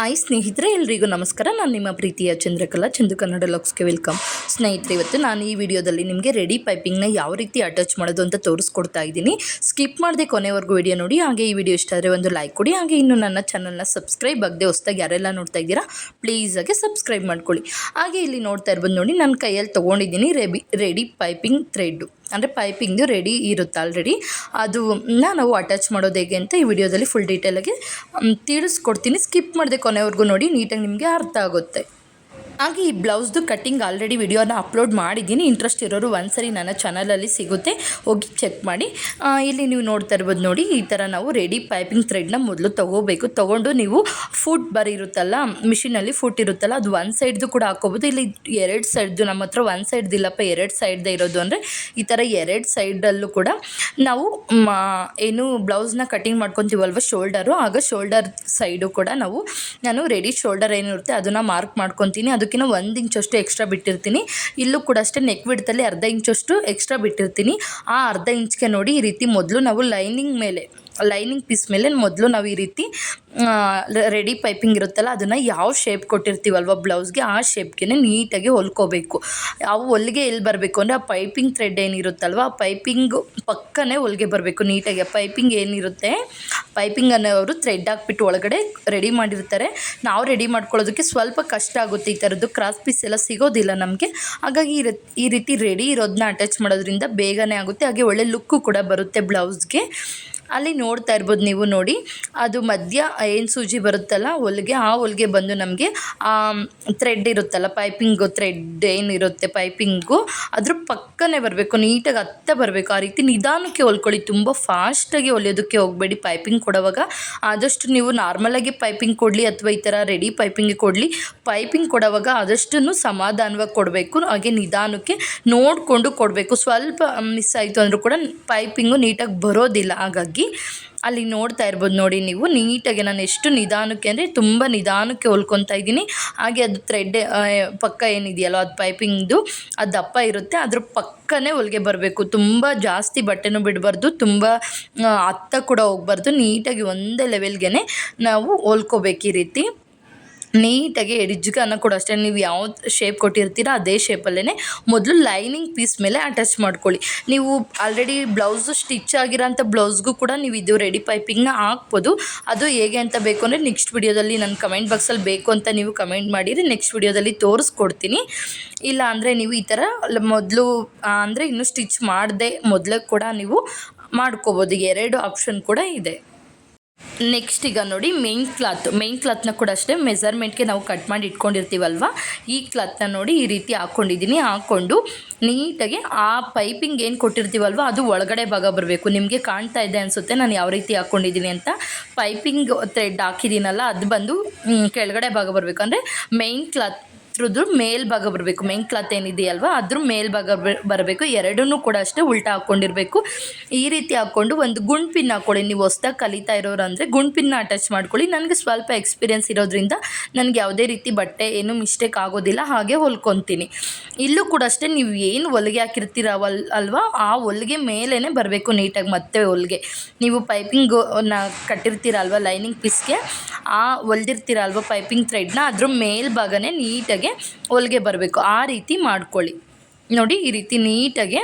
Hi ಸ್ನೇಹಿತರೆ, ಎಲ್ರಿಗೂ ನಮಸ್ಕಾರ. ನಾನು ನಿಮ್ಮ ಪ್ರೀತಿಯ ಚಂದ್ರಕಲಾ, ಚಂದು ಕನ್ನಡ ಲಾಕ್ಸ್ಗೆ ವೆಲ್ಕಮ್. ಸ್ನೇಹಿತರೆ, ಇವತ್ತು ನಾನು ಈ ವಿಡಿಯೋದಲ್ಲಿ ನಿಮಗೆ ರೆಡಿ ಪೈಪಿಂಗ್ನ ಯಾವ ರೀತಿ ಅಟ್ಯಾಚ್ ಮಾಡೋದು ಅಂತ ತೋರಿಸ್ಕೊಡ್ತಾ ಇದ್ದೀನಿ. ಸ್ಕಿಪ್ ಮಾಡದೆ ಕೊನೆವರೆಗೂ ವಿಡಿಯೋ ನೋಡಿ, ಹಾಗೆ ಈ ವಿಡಿಯೋ ಇಷ್ಟ ಆದರೆ ಒಂದು ಲೈಕ್ ಕೊಡಿ, ಹಾಗೆ ಇನ್ನು ನನ್ನ ಚಾನಲ್ನ ಸಬ್ಸ್ಕ್ರೈಬ್ ಆಗದೆ ಹೊಸ್ದಾಗಿ ಯಾರೆಲ್ಲ ನೋಡ್ತಾ ಇದ್ದೀರಾ, ಪ್ಲೀಸ್ ಆಗಿ ಸಬ್ಸ್ಕ್ರೈಬ್ ಮಾಡ್ಕೊಳ್ಳಿ. ಹಾಗೆ ಇಲ್ಲಿ ನೋಡ್ತಾ ಇರ್ಬೋದು ನೋಡಿ, ನನ್ನ ಕೈಯಲ್ಲಿ ತೊಗೊಂಡಿದ್ದೀನಿ ರೆಬಿ, ರೆಡಿ ಪೈಪಿಂಗ್ ಥ್ರೆಡ್ಡು ಅಂದರೆ ಪೈಪಿಂಗ್ದು ರೆಡಿ ಇರುತ್ತೆ ಆಲ್ರೆಡಿ ಅದು ನಾವು ಅಟ್ಯಾಚ್ ಮಾಡೋದು ಹೇಗೆ ಅಂತ ಈ ವಿಡಿಯೋದಲ್ಲಿ ಫುಲ್ ಡೀಟೇಲಾಗಿ ತಿಳಿಸ್ಕೊಡ್ತೀನಿ. ಸ್ಕಿಪ್ ಮಾಡಿದೆ ಕೊನೆವರೆಗೂ ನೋಡಿ, ನೀಟಾಗಿ ನಿಮಗೆ ಅರ್ಥ ಆಗುತ್ತೆ. ಹಾಗೆ ಈ ಬ್ಲೌಸ್ದು ಕಟ್ಟಿಂಗ್ ಆಲ್ರೆಡಿ ವಿಡಿಯೋನ ಅಪ್ಲೋಡ್ ಮಾಡಿದ್ದೀನಿ. ಇಂಟ್ರೆಸ್ಟ್ ಇರೋರು ಒಂದ್ಸರಿ ನನ್ನ ಚಾನಲಲ್ಲಿ ಸಿಗುತ್ತೆ, ಹೋಗಿ ಚೆಕ್ ಮಾಡಿ. ಇಲ್ಲಿ ನೀವು ನೋಡ್ತಾ ಇರ್ಬೋದು ನೋಡಿ, ಈ ಥರ ನಾವು ರೆಡಿ ಪೈಪಿಂಗ್ ಥ್ರೆಡ್ನ ಮೊದಲು ತೊಗೋಬೇಕು. ತೊಗೊಂಡು ನೀವು ಫುಟ್ ಬರ್ ಇರುತ್ತಲ್ಲ ಮಿಷಿನಲ್ಲಿ ಫುಟ್ ಇರುತ್ತಲ್ಲ, ಅದು ಒಂದು ಸೈಡ್ದು ಕೂಡ ಹಾಕೋಬೋದು. ಇಲ್ಲಿ ಎರಡು ಸೈಡ್ದು ನಮ್ಮ ಹತ್ರ ಒಂದು ಸೈಡ್ದಿಲ್ಲಪ್ಪ ಎರಡು ಸೈಡ್ದೇ ಇರೋದು ಅಂದರೆ ಈ ಥರ ಎರಡು ಸೈಡಲ್ಲೂ ಕೂಡ ನಾವು ಏನು ಬ್ಲೌಸ್ನ ಕಟಿಂಗ್ ಮಾಡ್ಕೊತೀವಲ್ವ ಶೋಲ್ಡರು ಆಗ ಶೋಲ್ಡರ್ ಸೈಡು ಕೂಡ ನಾವು, ನಾನು ರೆಡಿ ಶೋಲ್ಡರ್ ಏನಿರುತ್ತೆ, ಅದನ್ನು ಮಾರ್ಕ್ ಮಾಡ್ಕೊತೀನಿ. ಅದಕ್ಕಿಂತ ಒಂದು ಇಂಚಷ್ಟು ಎಕ್ಸ್ಟ್ರಾ ಬಿಟ್ಟಿರ್ತೀನಿ ಇಲ್ಲೂ ಕೂಡ ಅಷ್ಟೇ ನೆಕ್ ಬಿಡ್ತಲ್ಲಿ ಅರ್ಧ ಇಂಚಷ್ಟು ಎಕ್ಸ್ಟ್ರಾ ಬಿಟ್ಟಿರ್ತೀನಿ ಆ ಅರ್ಧ ಇಂಚ್ಗೆ ನೋಡಿ ಈ ರೀತಿ ಮೊದಲು ನಾವು ಲೈನಿಂಗ್ ಮೇಲೆ ಲೈನಿಂಗ್ ಪೀಸ್ ಮೇಲೆ ಮೊದಲು ನಾವು ಈ ರೀತಿ ರೆಡಿ ಪೈಪಿಂಗ್ ಇರುತ್ತಲ್ಲ, ಅದನ್ನು ಯಾವ ಶೇಪ್ ಕೊಟ್ಟಿರ್ತೀವಲ್ವ ಬ್ಲೌಸ್ಗೆ ಆ ಶೇಪ್ಗೆ ನೀಟಾಗಿ ಹೊಲ್ಕೋಬೇಕು. ಅವು ಹೊಲಿಗೆ ಎಲ್ಲಿ ಬರಬೇಕು ಅಂದರೆ, ಆ ಪೈಪಿಂಗ್ ಥ್ರೆಡ್ ಏನಿರುತ್ತಲ್ವ ಆ ಪೈಪಿಂಗ್ ಪಕ್ಕನೇ ಹೊಲಿಗೆ ಬರಬೇಕು ನೀಟಾಗಿ. ಪೈಪಿಂಗ್ ಏನಿರುತ್ತೆ ಪೈಪಿಂಗ್ ಅನ್ನೋರು ಥ್ರೆಡ್ ಹಾಕ್ಬಿಟ್ಟು ಒಳಗಡೆ ರೆಡಿ ಮಾಡಿರ್ತಾರೆ. ನಾವು ರೆಡಿ ಮಾಡ್ಕೊಳ್ಳೋದಕ್ಕೆ ಸ್ವಲ್ಪ ಕಷ್ಟ ಆಗುತ್ತೆ ಈ ಥರದ್ದು ಕ್ರಾಸ್ ಪೀಸ್ ಎಲ್ಲ ಸಿಗೋದಿಲ್ಲ ನಮಗೆ. ಹಾಗಾಗಿ ಈ ರೀತಿ ರೆಡಿ ಇರೋದನ್ನ ಅಟ್ಯಾಚ್ ಮಾಡೋದ್ರಿಂದ ಬೇಗನೆ ಆಗುತ್ತೆ. ಹಾಗೆ ಒಳ್ಳೆ ಲುಕ್ಕು ಕೂಡ ಬರುತ್ತೆ ಬ್ಲೌಸ್ಗೆ ಅಲ್ಲಿ ನೋಡ್ತಾ ಇರ್ಬೋದು ನೀವು ನೋಡಿ. ಅದು ಮಧ್ಯ ಏನು ಸೂಜಿ ಬರುತ್ತಲ್ಲ, ಹೊಲಿಗೆ, ಆ ಹೊಲಿಗೆ ಬಂದು ನಮಗೆ ಥ್ರೆಡ್ ಇರುತ್ತಲ್ಲ ಪೈಪಿಂಗು ಥ್ರೆಡ್ ಏನಿರುತ್ತೆ ಪೈಪಿಂಗು ಅದ್ರ ಪಕ್ಕನೇ ಬರಬೇಕು, ನೀಟಾಗಿ ಹತ್ತ ಬರಬೇಕು. ಆ ರೀತಿ ನಿಧಾನಕ್ಕೆ ಹೊಲ್ಕೊಳ್ಳಿ. ತುಂಬ ಫಾಸ್ಟಾಗಿ ಹೊಲಿಯೋದಕ್ಕೆ ಹೋಗಬೇಡಿ ಪೈಪಿಂಗ್ ಕೊಡುವಾಗ. ಆದಷ್ಟು ನೀವು ನಾರ್ಮಲಾಗಿ ಪೈಪಿಂಗ್ ಕೊಡಲಿ ಅಥವಾ ಈ ಥರ ರೆಡಿ ಪೈಪಿಂಗ್ ಕೊಡಲಿ. ಪೈಪಿಂಗ್ ಕೊಡುವಾಗ ಆದಷ್ಟು ಸಮಾಧಾನವಾಗಿ ಕೊಡಬೇಕು. ಹಾಗೆ ನಿಧಾನಕ್ಕೆ ನೋಡಿಕೊಂಡು ಕೊಡಬೇಕು. ಸ್ವಲ್ಪ ಮಿಸ್ ಆಯಿತು ಅಂದರೂ ಕೂಡ ಪೈಪಿಂಗು ನೀಟಾಗಿ ಬರೋದಿಲ್ಲ. ಹಾಗಾಗಿ ಅಲ್ಲಿ ನೋಡ್ತಾ ಇರ್ಬೋದು ನೋಡಿ ನೀವು. ನೀಟಾಗಿ ನಾನು ಎಷ್ಟು ನಿಧಾನಕ್ಕೆ ಅಂದರೆ ತುಂಬ ನಿಧಾನಕ್ಕೆ ಹೊಲ್ಕೊತಾ ಇದ್ದೀನಿ. ಹಾಗೆ ಅದು ಥ್ರೆಡ್ ಪಕ್ಕ ಏನಿದೆಯಲ್ಲ ಅದು ಪೈಪಿಂಗ್ದು ಅದು ದಪ್ಪ ಇರುತ್ತೆ. ಅದ್ರ ಪಕ್ಕನೇ ಹೊಲಿಗೆ ಬರಬೇಕು. ತುಂಬ ಜಾಸ್ತಿ ಬಟ್ಟೆನೂ ಬಿಡಬಾರ್ದು. ತುಂಬ ಅತ್ತ ಕೂಡ ಹೋಗ್ಬಾರ್ದು. ನೀಟಾಗಿ ಒಂದೇ ಲೆವೆಲ್ಗೆ ನಾವು ಹೊಲ್ಕೋಬೇಕು ಈ ರೀತಿ. ನೀಟಾಗಿ ಎಡ್ಜ್ಗನ್ನ ಕೂಡ ಅಷ್ಟೇ. ನೀವು ಯಾವ ಶೇಪ್ ಕೊಟ್ಟಿರ್ತೀರ ಅದೇ ಶೇಪಲ್ಲೇ ಮೊದಲು ಲೈನಿಂಗ್ ಪೀಸ್ ಮೇಲೆ ಅಟ್ಯಾಚ್ ಮಾಡ್ಕೊಳ್ಳಿ. ನೀವು ಆಲ್ರೆಡಿ ಬ್ಲೌಸು ಸ್ಟಿಚ್ ಆಗಿರೋಂಥ ಬ್ಲೌಸ್ಗೂ ಕೂಡ ನೀವು ಇದು ರೆಡಿ ಪೈಪಿಂಗ್ನ ಹಾಕ್ಬೋದು. ಅದು ಹೇಗೆ ಅಂತ ಬೇಕು ಅಂದರೆ ನೆಕ್ಸ್ಟ್ ವಿಡಿಯೋದಲ್ಲಿ ನನ್ನ ಕಮೆಂಟ್ ಬಾಕ್ಸಲ್ಲಿ ಬೇಕು ಅಂತ ನೀವು ಕಮೆಂಟ್ ಮಾಡಿರಿ ನೆಕ್ಸ್ಟ್ ವಿಡಿಯೋದಲ್ಲಿ ತೋರಿಸ್ಕೊಡ್ತೀನಿ. ಇಲ್ಲ ಅಂದರೆ ನೀವು ಈ ಥರ ಮೊದಲು ಅಂದರೆ ಇನ್ನೂ ಸ್ಟಿಚ್ ಮಾಡದೆ ಮೊದಲೇ ಕೂಡ ನೀವು ಮಾಡ್ಕೋಬೋದು. ಎರಡು ಆಪ್ಷನ್ ಕೂಡ ಇದೆ. ನೆಕ್ಸ್ಟ್ ಈಗ ನೋಡಿ ಮೇನ್ ಕ್ಲಾತ್ ಮೇನ್ ಕ್ಲಾತ್ನ ಕೂಡ ಅಷ್ಟೇ ಮೆಸರ್ಮೆಂಟ್ಗೆ ನಾವು ಕಟ್ ಮಾಡಿ ಇಟ್ಕೊಂಡಿರ್ತೀವಲ್ವ? ಈ ಕ್ಲಾತ್ನ ನೋಡಿ ಈ ರೀತಿ ಹಾಕ್ಕೊಂಡಿದ್ದೀನಿ ಹಾಕ್ಕೊಂಡು ನೀಟಾಗಿ ಆ ಪೈಪಿಂಗ್ ಏನು ಕೊಟ್ಟಿರ್ತೀವಲ್ವ, ಅದು ಒಳಗಡೆ ಭಾಗ ಬರಬೇಕು. ನಿಮಗೆ ಕಾಣ್ತಾ ಇದೆ ಅನಿಸುತ್ತೆ, ನಾನು ಯಾವ ರೀತಿ ಹಾಕ್ಕೊಂಡಿದ್ದೀನಿ ಅಂತ. ಪೈಪಿಂಗ್ ಥ್ರೆಡ್ ಹಾಕಿದ್ದೀನಲ್ಲ, ಅದು ಬಂದು ಕೆಳಗಡೆ ಭಾಗ ಬರಬೇಕು. ಅಂದರೆ ಮೇನ್ ಕ್ಲಾತ್ ಅದ್ರದ್ದು ಮೇಲ್ಭಾಗ ಬರಬೇಕು. ಮೇನ್ ಕ್ಲಾತ್ ಏನಿದೆಯಲ್ವ ಅದ್ರ ಮೇಲ್ಭಾಗ ಬರಬೇಕು. ಎರಡನ್ನೂ ಕೂಡ ಅಷ್ಟೇ ಉಲ್ಟಾ ಹಾಕ್ಕೊಂಡಿರಬೇಕು. ಈ ರೀತಿ ಹಾಕ್ಕೊಂಡು ಒಂದು ಗುಂಡ್ ಪಿನ್ ಹಾಕ್ಕೊಳ್ಳಿ. ನೀವು ಹೊಸ್ದಾಗಿ ಕಲಿತಾ ಇರೋರು ಅಂದರೆ ಗುಂಡ್ ಪಿನ್ನ ಅಟ್ಯಾಚ್ ಮಾಡ್ಕೊಳ್ಳಿ. ನನಗೆ ಸ್ವಲ್ಪ ಎಕ್ಸ್ಪೀರಿಯೆನ್ಸ್ ಇರೋದ್ರಿಂದ ನನಗೆ ಯಾವುದೇ ರೀತಿ ಬಟ್ಟೆ ಏನು ಮಿಸ್ಟೇಕ್ ಆಗೋದಿಲ್ಲ. ಹಾಗೆ ಹೊಲ್ಕೊತೀನಿ. ಇಲ್ಲೂ ಕೂಡ ಅಷ್ಟೇ ನೀವು ಏನು ಹೊಲಿಗೆ ಹಾಕಿರ್ತೀರವಲ್ ಅಲ್ವಾ? ಆ ಹೊಲಿಗೆ ಮೇಲೇ ಬರಬೇಕು ನೀಟಾಗಿ ಮತ್ತೆ ಹೊಲಿಗೆ. ನೀವು ಪೈಪಿಂಗ್ ಕಟ್ಟಿರ್ತೀರಲ್ವ ಲೈನಿಂಗ್ ಪೀಸ್ಗೆ ಆ ಹೊಲ್ದಿರ್ತೀರಲ್ವ ಪೈಪಿಂಗ್ ಥ್ರೆಡ್ನ ಅದ್ರ ಮೇಲ್ಭಾಗನೇ ನೀಟಾಗಿ ಹೊಲಿಗೆ ಬರಬೇಕು. ಆ ರೀತಿ ಮಾಡ್ಕೊಳ್ಳಿ. ನೋಡಿ ಈ ರೀತಿ ನೀಟಾಗಿ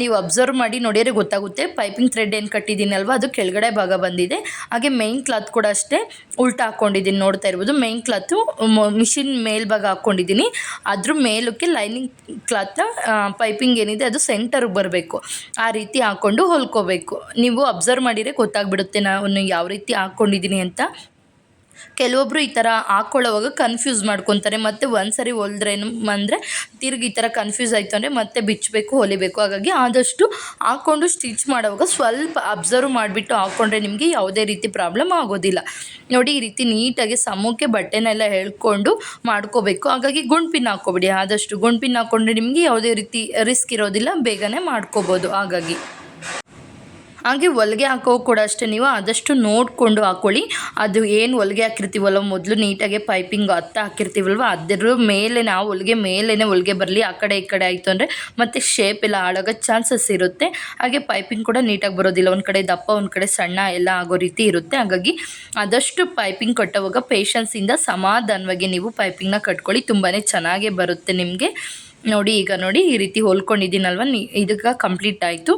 ನೀವು ಅಬ್ಸರ್ವ್ ಮಾಡಿ ನೋಡಿದರೆ ಗೊತ್ತಾಗುತ್ತೆ. ಪೈಪಿಂಗ್ ಥ್ರೆಡ್ ಏನು ಕಟ್ಟಿದ್ದೀನಲ್ವ? ಅದು ಕೆಳಗಡೆ ಭಾಗ ಬಂದಿದೆ. ಹಾಗೆ ಮೈನ್ ಕ್ಲಾತ್ ಕೂಡ ಅಷ್ಟೇ ಉಲ್ಟಾ ಹಾಕ್ಕೊಂಡಿದ್ದೀನಿ ನೋಡ್ತಾ ಇರ್ಬೋದು ಮೈನ್ ಕ್ಲಾತು ಮಿಷಿನ್ ಮೇಲ್ಭಾಗ ಹಾಕ್ಕೊಂಡಿದ್ದೀನಿ ಅದ್ರ ಮೇಲಕ್ಕೆ ಲೈನಿಂಗ್ ಕ್ಲಾತ್ ಪೈಪಿಂಗ್ ಏನಿದೆ ಅದು ಸೆಂಟರ್ಗೆ ಬರಬೇಕು. ಆ ರೀತಿ ಹಾಕ್ಕೊಂಡು ಹೊಲ್ಕೋಬೇಕು. ನೀವು ಅಬ್ಸರ್ವ್ ಮಾಡಿದರೆ ಗೊತ್ತಾಗ್ಬಿಡುತ್ತೆ ನಾನು ಯಾವ ರೀತಿ ಹಾಕ್ಕೊಂಡಿದ್ದೀನಿ ಅಂತ. ಕೆಲವೊಬ್ಬರು ಈ ಥರ ಹಾಕ್ಕೊಳ್ಳೋವಾಗ ಕನ್ಫ್ಯೂಸ್ ಮಾಡ್ಕೊತಾರೆ. ಮತ್ತು ಒಂದು ಸರಿ ಹೊಲ್ದ್ರೇನು ಅಂದರೆ ತಿರ್ಗಿ ಈ ಥರ ಕನ್ಫ್ಯೂಸ್ ಆಯಿತು ಅಂದರೆ ಮತ್ತೆ ಬಿಚ್ಚಬೇಕು, ಹೊಲಿಬೇಕು. ಹಾಗಾಗಿ ಆದಷ್ಟು ಹಾಕ್ಕೊಂಡು ಸ್ಟಿಚ್ ಮಾಡೋವಾಗ ಸ್ವಲ್ಪ ಅಬ್ಸರ್ವ್ ಮಾಡಿಬಿಟ್ಟು ಹಾಕ್ಕೊಂಡ್ರೆ ನಿಮಗೆ ಯಾವುದೇ ರೀತಿ ಪ್ರಾಬ್ಲಮ್ ಆಗೋದಿಲ್ಲ. ನೋಡಿ ಈ ರೀತಿ ನೀಟಾಗಿ ಸಮೂಹಕ್ಕೆ ಬಟ್ಟೆನೆಲ್ಲ ಹೇಳ್ಕೊಂಡು ಮಾಡ್ಕೋಬೇಕು. ಹಾಗಾಗಿ ಗುಂಡ್ಪಿನ್ ಹಾಕ್ಕೊಬಿಡಿ. ಆದಷ್ಟು ಗುಂಡ್ಪಿನ್ ಹಾಕ್ಕೊಂಡ್ರೆ ನಿಮಗೆ ಯಾವುದೇ ರೀತಿ ರಿಸ್ಕ್ ಇರೋದಿಲ್ಲ, ಬೇಗನೆ ಮಾಡ್ಕೋಬೋದು. ಹಾಗಾಗಿ. ಹಾಗೆ ಹೊಲಿಗೆ ಹಾಕೋ ಕೂಡ ಅಷ್ಟೇ. ನೀವು ಆದಷ್ಟು ನೋಡಿಕೊಂಡು ಹಾಕ್ಕೊಳ್ಳಿ ಅದು ಏನು ಹೊಲಿಗೆ ಹಾಕಿರ್ತೀವಲ್ಲ, ಮೊದಲು ನೀಟಾಗಿ ಪೈಪಿಂಗ್ ಹತ್ತ ಹಾಕಿರ್ತೀವಲ್ವ? ಅದರ ಮೇಲೆ ನಾವು ಹೊಲಿಗೆ ಮೇಲೇ ಹೊಲಿಗೆ ಬರಲಿ. ಆ ಕಡೆ ಈ ಕಡೆ ಆಯಿತು ಅಂದರೆ ಮತ್ತು ಶೇಪ್ ಎಲ್ಲ ಹಾಳಾಗೋ ಚಾನ್ಸಸ್ ಇರುತ್ತೆ. ಹಾಗೆ ಪೈಪಿಂಗ್ ಕೂಡ ನೀಟಾಗಿ ಬರೋದಿಲ್ಲ. ಒಂದು ಕಡೆ ದಪ್ಪ, ಒಂದು ಕಡೆ ಸಣ್ಣ ಎಲ್ಲ ಆಗೋ ರೀತಿ ಇರುತ್ತೆ. ಹಾಗಾಗಿ ಆದಷ್ಟು ಪೈಪಿಂಗ್ ಕಟ್ಟೋವಾಗ ಪೇಷನ್ಸಿಂದ ಸಮಾಧಾನವಾಗಿ ನೀವು ಪೈಪಿಂಗ್ನ ಕಟ್ಕೊಳ್ಳಿ. ತುಂಬಾ ಚೆನ್ನಾಗೇ ಬರುತ್ತೆ ನಿಮಗೆ. ನೋಡಿ, ಈಗ ನೋಡಿ, ಈ ರೀತಿ ಹೊಲ್ಕೊಂಡಿದ್ದೀನಲ್ವ? ಇದಕ್ಕೆ ಕಂಪ್ಲೀಟ್ ಆಯಿತು.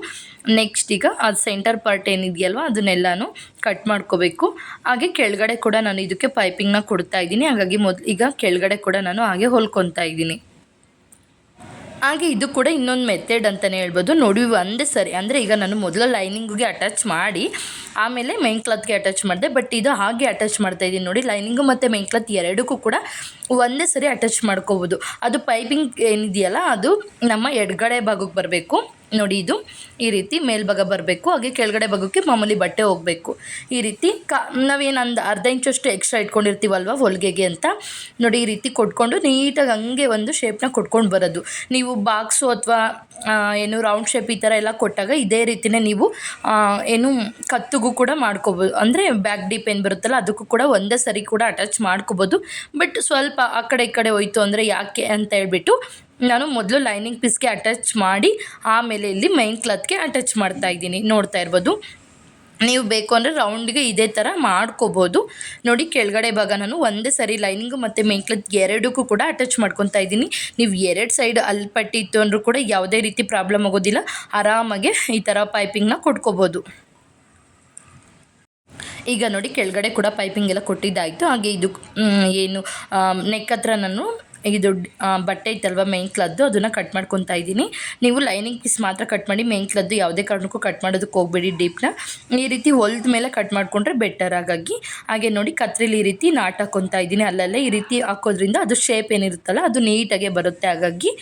ನೆಕ್ಸ್ಟ್ ಈಗ ಅದು ಸೆಂಟರ್ ಪಾರ್ಟ್ ಏನಿದೆಯಲ್ವ, ಅದನ್ನೆಲ್ಲನೂ ಕಟ್ ಮಾಡ್ಕೋಬೇಕು. ಹಾಗೆ ಕೆಳಗಡೆ ಕೂಡ ನಾನು ಇದಕ್ಕೆ ಪೈಪಿಂಗ್ನ ಕೊಡ್ತಾ ಇದ್ದೀನಿ. ಹಾಗಾಗಿ ಮೊದಲು ಈಗ ಕೆಳಗಡೆ ಕೂಡ ನಾನು ಹಾಗೆ ಹೊಲ್ಕೊತಾ ಇದ್ದೀನಿ. ಹಾಗೆ ಇದು ಕೂಡ ಇನ್ನೊಂದು ಮೆಥಡ್ ಅಂತಲೇ ಹೇಳ್ಬೋದು. ನೋಡಿ ಒಂದೇ ಸರಿ. ಅಂದರೆ ಈಗ ನಾನು ಮೊದಲು ಲೈನಿಂಗಿಗೆ ಅಟ್ಯಾಚ್ ಮಾಡಿ ಆಮೇಲೆ ಮೈನ್ ಕ್ಲಾತ್ಗೆ ಅಟ್ಯಾಚ್ ಮಾಡಿದೆ ಬಟ್ ಇದು ಹಾಗೆ ಅಟ್ಯಾಚ್ ಮಾಡ್ತಾ ಇದ್ದೀನಿ ನೋಡಿ ಲೈನಿಂಗು ಮತ್ತು ಮೈನ್ ಕ್ಲಾತ್ ಎರಡಕ್ಕೂ ಕೂಡ ಒಂದೇ ಸರಿ ಅಟ್ಯಾಚ್ ಮಾಡ್ಕೋಬೋದು. ಅದು ಪೈಪಿಂಗ್ ಏನಿದೆಯಲ್ಲ, ಅದು ನಮ್ಮ ಎಡಗಡೆ ಭಾಗಕ್ಕೆ ಬರಬೇಕು. ನೋಡಿ ಇದು, ಈ ರೀತಿ ಮೇಲ್ಭಾಗ ಬರಬೇಕು, ಹಾಗೆ ಕೆಳಗಡೆ ಭಾಗಕ್ಕೆ ಮಾಮೂಲಿ ಬಟ್ಟೆ ಹೋಗಬೇಕು. ಈ ರೀತಿ ಕ ನಾವೇನು ಅಂದ ಅರ್ಧ ಇಂಚಷ್ಟು ಎಕ್ಸ್ಟ್ರಾ ಇಟ್ಕೊಂಡಿರ್ತೀವಲ್ವ ಹೊಲಿಗೆಗೆ ಅಂತ, ನೋಡಿ ಈ ರೀತಿ ಕೊಟ್ಕೊಂಡು ನೀಟಾಗಿ ಹಂಗೆ ಒಂದು ಶೇಪ್ನ ಕೊಟ್ಕೊಂಡು ಬರೋದು. ನೀವು ಬಾಕ್ಸು ಅಥವಾ ಏನು ರೌಂಡ್ ಶೇಪ್ ಈ ಥರ ಎಲ್ಲ ಕೊಟ್ಟಾಗ ಇದೇ ರೀತಿಯೇ ನೀವು ಏನು ಕತ್ತಿಗೂ ಕೂಡ ಮಾಡ್ಕೋಬೋದು. ಅಂದರೆ ಬ್ಯಾಕ್ ಡೀಪ್ ಏನು ಬರುತ್ತಲ್ಲ, ಅದಕ್ಕೂ ಕೂಡ ಒಂದೇ ಸರಿ ಕೂಡ ಅಟ್ಯಾಚ್ ಮಾಡ್ಕೋಬೋದು. ಬಟ್ ಸ್ವಲ್ಪ ಆ ಕಡೆ ಈ ಕಡೆ ಹೋಯ್ತು ಅಂದರೆ ಯಾಕೆ ಅಂತ ಹೇಳ್ಬಿಟ್ಟು ನಾನು ಮೊದಲು ಲೈನಿಂಗ್ ಪೀಸ್ಗೆ ಅಟ್ಯಾಚ್ ಮಾಡಿ, ಆಮೇಲೆ ಇಲ್ಲಿ ಮೈನ್ ಕ್ಲಾತ್ಗೆ ಅಟ್ಯಾಚ್ ಮಾಡ್ತಾ ಇದ್ದೀನಿ. ನೋಡ್ತಾ ಇರ್ಬೋದು. ನೀವು ಬೇಕು ಅಂದರೆ ರೌಂಡ್ಗೆ ಇದೇ ಥರ ಮಾಡ್ಕೋಬೋದು. ನೋಡಿ, ಕೆಳಗಡೆ ಭಾಗ ನಾನು ಒಂದೇ ಸರಿ ಲೈನಿಂಗು ಮತ್ತು ಮೇಂಕ್ಲತ್ ಎರಡಕ್ಕೂ ಕೂಡ ಅಟ್ಯಾಚ್ ಮಾಡ್ಕೊತಾ ಇದ್ದೀನಿ. ನೀವು ಎರಡು ಸೈಡ್ ಅಲ್ಲಿ ಪಟ್ಟಿ ಇತ್ತು ಅಂದರೂ ಕೂಡ ಯಾವುದೇ ರೀತಿ ಪ್ರಾಬ್ಲಮ್ ಆಗೋದಿಲ್ಲ. ಆರಾಮಾಗೆ ಈ ಥರ ಪೈಪಿಂಗ್ನ ಕೊಟ್ಕೋಬೋದು ಈಗ ನೋಡಿ ಕೆಳಗಡೆ ಕೂಡ ಪೈಪಿಂಗ್ ಎಲ್ಲ ಕೊಟ್ಟಿದ್ದಾಯಿತು. ಹಾಗೆ ಇದು ಏನು ನೆಕ್ ಹತ್ರ ನಾನು ಇದು ಬಟ್ಟೆ ಇತ್ತಲ್ವ ಮೇನ್ ಕ್ಲದ್ದು ಅದನ್ನು ಕಟ್ ಮಾಡ್ಕೊತಾ ಇದ್ದೀನಿ. ನೀವು ಲೈನಿಂಗ್ ಪೀಸ್ ಮಾತ್ರ ಕಟ್ ಮಾಡಿ ಮೇನ್ ಕ್ಲದ್ದು ಯಾವುದೇ ಕಾರಣಕ್ಕೂ ಕಟ್ ಮಾಡೋದಕ್ಕೆ ಹೋಗಬೇಡಿ ಡೀಪ್ನ ಈ ರೀತಿ ಹೊಲ್ದ ಮೇಲೆ ಕಟ್ ಮಾಡಿಕೊಂಡ್ರೆ ಬೆಟರ್ ಹಾಗಾಗಿ. ಹಾಗೆ ನೋಡಿ ಕತ್ರಿಲಿ ಈ ರೀತಿ ನಾಟ್ ಹಾಕ್ಕೊತಾ ಇದ್ದೀನಿ. ಅಲ್ಲಲ್ಲೇ ಈ ರೀತಿ ಹಾಕೋದ್ರಿಂದ ಅದು ಶೇಪ್ ಏನಿರುತ್ತಲ್ಲ, ಅದು ನೀಟಾಗೆ ಬರುತ್ತೆ ಹಾಗಾಗಿ.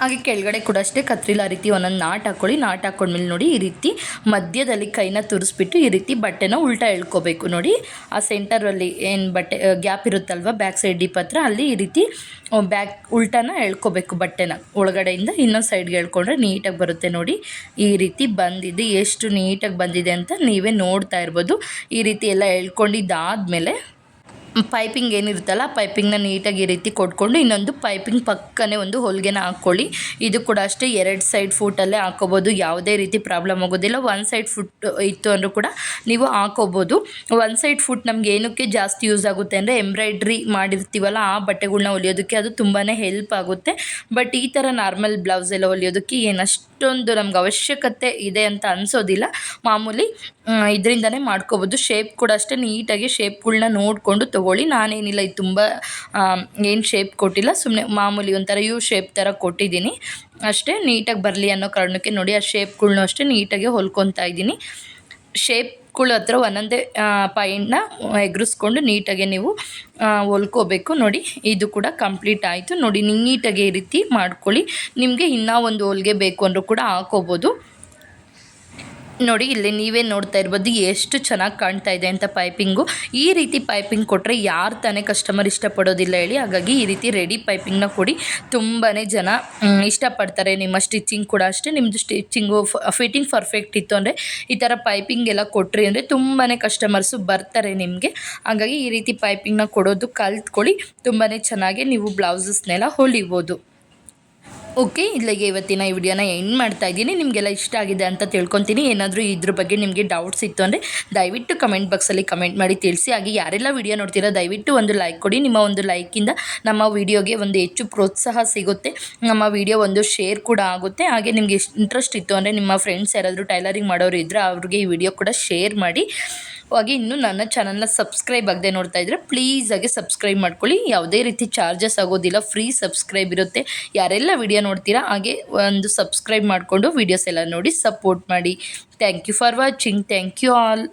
ಹಾಗೆ ಕೆಳಗಡೆ ಕೂಡ ಅಷ್ಟೇ ಕತ್ರಿಲ್ಲ ಆ ರೀತಿ ಒಂದೊಂದು ನಾಟ್ ಹಾಕ್ಕೊಳ್ಳಿ ನಾಟ್ ಹಾಕೊಂಡ್ಮೇಲೆ ನೋಡಿ ಈ ರೀತಿ ಮಧ್ಯದಲ್ಲಿ ಕೈನ ತುರಿಸ್ಬಿಟ್ಟು ಈ ರೀತಿ ಬಟ್ಟೆನ ಉಲ್ಟಾ ಎಳ್ಕೋಬೇಕು ನೋಡಿ. ಆ ಸೆಂಟರಲ್ಲಿ ಏನು ಬಟ್ಟೆ ಗ್ಯಾಪ್ ಇರುತ್ತಲ್ವ ಬ್ಯಾಕ್ ಸೈಡ್ ಡಿಪ್ ಹತ್ರ ಅಲ್ಲಿ ಈ ರೀತಿ ಬ್ಯಾಕ್ ಉಲ್ಟಾನ ಎಳ್ಕೋಬೇಕು ಬಟ್ಟೆನ. ಒಳಗಡೆಯಿಂದ ಇನ್ನೊಂದು ಸೈಡ್ಗೆ ಎಳ್ಕೊಂಡ್ರೆ ನೀಟಾಗಿ ಬರುತ್ತೆ ನೋಡಿ. ಈ ರೀತಿ ಬಂದಿದೆ. ಎಷ್ಟು ನೀಟಾಗಿ ಬಂದಿದೆ ಅಂತ ನೀವೇ ನೋಡ್ತಾ ಇರ್ಬೋದು. ಈ ರೀತಿ ಎಲ್ಲ ಎಳ್ಕೊಂಡಿದ್ದಾದಮೇಲೆ ಪೈಪಿಂಗ್ ಏನಿರುತ್ತಲ್ಲ, ಪೈಪಿಂಗ್ನ ನೀಟಾಗಿ ಈ ರೀತಿ ಕೊಟ್ಕೊಂಡು ಇನ್ನೊಂದು ಪೈಪಿಂಗ್ ಪಕ್ಕನೇ ಒಂದು ಹೊಲಿಗೆನ ಹಾಕ್ಕೊಳ್ಳಿ. ಇದು ಕೂಡ ಅಷ್ಟೇ, ಎರಡು ಸೈಡ್ ಫುಟಲ್ಲೇ ಹಾಕೋಬೋದು, ಯಾವುದೇ ರೀತಿ ಪ್ರಾಬ್ಲಮ್ ಆಗೋದಿಲ್ಲ. ಒನ್ ಸೈಡ್ ಫುಟ್ ಇತ್ತು ಅಂದರೂ ಕೂಡ ನೀವು ಹಾಕೋಬೋದು. ಒನ್ ಸೈಡ್ ಫುಟ್ ನಮ್ಗೆ ಏನಕ್ಕೆ ಜಾಸ್ತಿ ಯೂಸ್ ಆಗುತ್ತೆ ಅಂದರೆ ಎಂಬ್ರಾಯ್ಡ್ರಿ ಮಾಡಿರ್ತೀವಲ್ಲ, ಆ ಬಟ್ಟೆಗಳನ್ನ ಹೊಲಿಯೋದಕ್ಕೆ ಅದು ತುಂಬಾ ಹೆಲ್ಪ್ ಆಗುತ್ತೆ. ಬಟ್ ಈ ಥರ ನಾರ್ಮಲ್ ಬ್ಲೌಸ್ ಎಲ್ಲ ಹೊಲಿಯೋದಕ್ಕೆ ಏನಷ್ಟೊಂದು ನಮ್ಗೆ ಅವಶ್ಯಕತೆ ಇದೆ ಅಂತ ಅನಿಸೋದಿಲ್ಲ. ಮಾಮೂಲಿ ಇದರಿಂದನೇ ಮಾಡ್ಕೋಬೋದು. ಶೇಪ್ ಕೂಡ ಅಷ್ಟೇ ನೀಟಾಗಿ ಶೇಪ್ಗಳನ್ನ ನೋಡಿಕೊಂಡು ತೊಗೊಳ್ಳಿ. ನಾನೇನಿಲ್ಲ, ಇದು ತುಂಬ ಏನು ಶೇಪ್ ಕೊಟ್ಟಿಲ್ಲ. ಸುಮ್ಮನೆ ಮಾಮೂಲಿ ಒಂಥರ ಯು ಶೇಪ್ ಥರ ಕೊಟ್ಟಿದ್ದೀನಿ. ಅಷ್ಟೇ ನೀಟಾಗಿ ಬರಲಿ ಅನ್ನೋ ಕಾರಣಕ್ಕೆ ನೋಡಿ, ಆ ಶೇಪ್ಗಳ್ನೂ ಅಷ್ಟೇ ನೀಟಾಗಿ ಹೊಲ್ಕೊತಾ ಇದ್ದೀನಿ. ಶೇಪ್ಗಳ ಹತ್ರ ಒಂದೊಂದೇ ಪಾಯಿಂಟ್ನ ಎಗ್ರಿಸ್ಕೊಂಡು ನೀಟಾಗಿ ನೀವು ಹೊಲ್ಕೋಬೇಕು. ನೋಡಿ, ಇದು ಕೂಡ ಕಂಪ್ಲೀಟ್ ಆಯಿತು. ನೋಡಿ, ನೀಟಾಗಿ ಈ ರೀತಿ ಮಾಡ್ಕೊಳ್ಳಿ. ನಿಮಗೆ ಇನ್ನೂ ಒಂದು ಹೊಲಿಗೆ ಬೇಕು ಅಂದರೂ ಕೂಡ ಹಾಕೋಬೋದು ನೋಡಿ, ಇಲ್ಲಿ ನೀವೇ ನೋಡ್ತಾ ಇರ್ಬೋದು ಎಷ್ಟು ಚೆನ್ನಾಗಿ ಕಾಣ್ತಾ ಇದೆ ಅಂತ ಪೈಪಿಂಗು ಈ ರೀತಿ ಪೈಪಿಂಗ್ ಕೊಟ್ಟರೆ ಯಾರು ತಾನೇ ಕಸ್ಟಮರ್ ಇಷ್ಟಪಡೋದಿಲ್ಲ ಹೇಳಿ, ಹಾಗಾಗಿ ಈ ರೀತಿ ರೆಡಿ ಪೈಪಿಂಗ್ನ ಕೊಡಿ. ತುಂಬಾ ಜನ ಇಷ್ಟಪಡ್ತಾರೆ. ನಿಮ್ಮ ಸ್ಟಿಚಿಂಗ್ ಕೂಡ ಅಷ್ಟೇ. ನಿಮ್ಮದು ಸ್ಟಿಚಿಂಗು ಫಿಟ್ಟಿಂಗ್ ಪರ್ಫೆಕ್ಟ್ ಇತ್ತು ಅಂದರೆ ಈ ಥರ ಪೈಪಿಂಗ್ ಎಲ್ಲ ಕೊಟ್ರಿ ಅಂದರೆ ತುಂಬಾ ಕಸ್ಟಮರ್ಸು ಬರ್ತಾರೆ ನಿಮಗೆ. ಹಾಗಾಗಿ ಈ ರೀತಿ ಪೈಪಿಂಗ್ನ ಕೊಡೋದು ಕಲ್ತ್ಕೊಳ್ಳಿ. ತುಂಬಾ ಚೆನ್ನಾಗಿ ನೀವು ಬ್ಲೌಸಸ್ನೆಲ್ಲ ಹೊಲಿಬೋದು. ಓಕೆ, ಇಲ್ಲಿಗೆ ಇವತ್ತಿನ ಈ ವಿಡಿಯೋನ ಎಂಡ್ ಮಾಡ್ತಾ ಇದ್ದೀನಿ. ನಿಮಗೆಲ್ಲ ಇಷ್ಟ ಆಗಿದೆ ಅಂತ ತಿಳ್ಕೊತೀನಿ. ಏನಾದರೂ ಇದ್ರ ಬಗ್ಗೆ ನಿಮಗೆ ಡೌಟ್ಸ್ ಇತ್ತು ಅಂದರೆ ದಯವಿಟ್ಟು ಕಮೆಂಟ್ ಬಾಕ್ಸಲ್ಲಿ ಕಮೆಂಟ್ ಮಾಡಿ ತಿಳಿಸಿ. ಹಾಗೆ ಯಾರೆಲ್ಲ ವಿಡಿಯೋ ನೋಡ್ತೀರೋ, ದಯವಿಟ್ಟು ಒಂದು ಲೈಕ್ ಕೊಡಿ. ನಿಮ್ಮ ಒಂದು ಲೈಕಿಂದ ನಮ್ಮ ವಿಡಿಯೋಗೆ ಒಂದು ಹೆಚ್ಚು ಪ್ರೋತ್ಸಾಹ ಸಿಗುತ್ತೆ. ನಮ್ಮ ವಿಡಿಯೋ ಒಂದು ಶೇರ್ ಕೂಡ ಆಗುತ್ತೆ. ಹಾಗೆ ನಿಮಗೆ ಇಂಟ್ರೆಸ್ಟ್ ಇತ್ತು ಅಂದರೆ ನಿಮ್ಮ ಫ್ರೆಂಡ್ಸ್ ಯಾರಾದರೂ ಟೈಲರಿಂಗ್ ಮಾಡೋರು ಇದ್ದರೆ ಅವ್ರಿಗೆ ಈ ವಿಡಿಯೋ ಕೂಡ ಶೇರ್ ಮಾಡಿ. ಹಾಗೆ ಇನ್ನೂ ನನ್ನ ಚಾನಲ್ನ ಸಬ್ಸ್ಕ್ರೈಬ್ ಆಗದೆ ನೋಡ್ತಾ ಇದ್ದರೆ ಪ್ಲೀಸಾಗಿ ಸಬ್ಸ್ಕ್ರೈಬ್ ಮಾಡ್ಕೊಳ್ಳಿ. ಯಾವುದೇ ರೀತಿ ಚಾರ್ಜಸ್ ಆಗೋದಿಲ್ಲ ಫ್ರೀ ಸಬ್ಸ್ಕ್ರೈಬ್ ಇರುತ್ತೆ. ಯಾರೆಲ್ಲ ವಿಡಿಯೋ ನೋಡ್ತೀರಾ ಹಾಗೆ ಒಂದು ಸಬ್ಸ್ಕ್ರೈಬ್ ಮಾಡಿಕೊಂಡು ವೀಡಿಯೋಸ್ ಎಲ್ಲ ನೋಡಿ ಸಪೋರ್ಟ್ ಮಾಡಿ. Thank you for watching thank you all